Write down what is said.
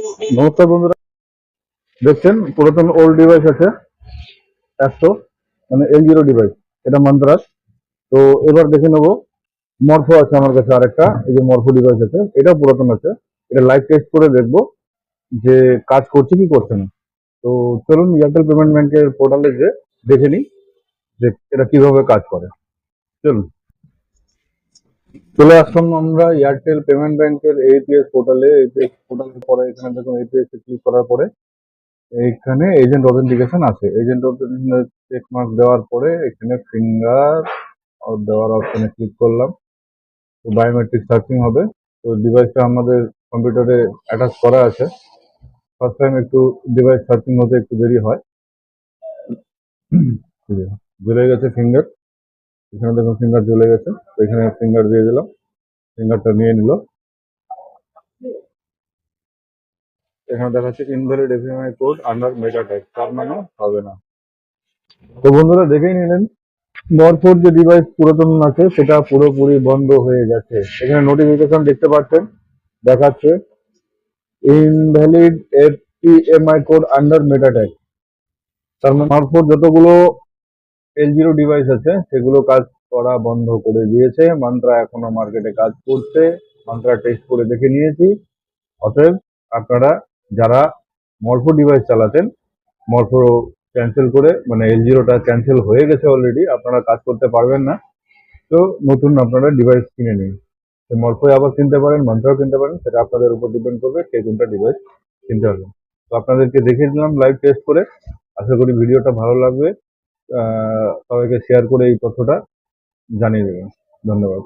নমস্কার বন্ধুরা। দেখছেন, পুরাতন ওল্ড ডিভাইস আছে একশো মানে এল জিরো ডিভাইস এটা মান্দ্রাস তো এবার দেখে নেব মরফো আছে আমার কাছে আরেকটা, এই যে মরফো ডিভাইস আছে এটা পুরাতন আছে। এটা লাইভ টেস্ট করে দেখব যে কাজ করছে কি করছে না। তো চলুন এয়ারটেল পেমেন্ট ব্যাংকের পোর্টালে যে দেখে নিই যে এটা কীভাবে কাজ করে। চলুন। চলে আসলাম আমরা এয়ারটেল পেমেন্ট ব্যাংকের এপিএস পোর্টালে এপিএস পোর্টালের পরে এখানে দেখুন এপিএস এ ক্লিক করার পরে এখানে এজেন্ট অথেন্টিকেশন আছে। এজেন্ট অথেন্টিকেশন চেক মার্ক দেওয়ার পরে এখানে ফিঙ্গার দেওয়ার অপশনে ক্লিক করলাম। তো বায়োমেট্রিক সার্চিং হবে। তো ডিভাইসটা আমাদের কম্পিউটারে অ্যাটাচ করা আছে। ফার্স্ট টাইম একটু ডিভাইস সার্চিং হতে একটু দেরি হয়। জ্বলে গেছে ফিঙ্গার এখানে দেখুন ফিঙ্গার জ্বলে গেছে, তো এখানে ফিঙ্গার দিয়ে দিলাম ফিঙ্গারটা নিয়ে নিল। এখানে দেখাচ্ছে invalid FMI code under meta tag তার মানে হবে না। তো বন্ধুরা দেখেই নিলেন মরফোর যে ডিভাইস পুরাতন আছে, সেটা পুরোপুরি বন্ধ হয়ে গেছে। এখানে নোটিফিকেশন দেখতে পাচ্ছেন, দেখাচ্ছে invalid FTMI code under meta tag তার মানে মরফোর যতগুলো এল জিরো ডিভাইস আছে, সেগুলো কাজ করা বন্ধ করে দিয়েছে। মান্ত্রা এখনও মার্কেটে কাজ করছে। মান্ত্রা টেস্ট করে দেখে নিয়েছি। অতএব আপনারা যারা মরফো ডিভাইস চালাতেন মরফো ক্যান্সেল করে মানে এল জিরোটা ক্যান্সেল হয়ে গেছে অলরেডি আপনারা কাজ করতে পারবেন না। তো নতুন আপনারা ডিভাইস কিনে নিন। মরফো আবার কিনতে পারেন মন্ত্রাও কিনতে পারেন, সেটা আপনাদের উপর ডিপেন্ড করবে কে কোনটা ডিভাইস কিনতে পারবেন তো আপনাদেরকে দেখিয়ে দিলাম লাইভ টেস্ট করে। আশা করি ভিডিওটা ভালো লাগবে। সবাইকে শেয়ার করে এই তথ্যটা জানিয়ে দেবেন। ধন্যবাদ।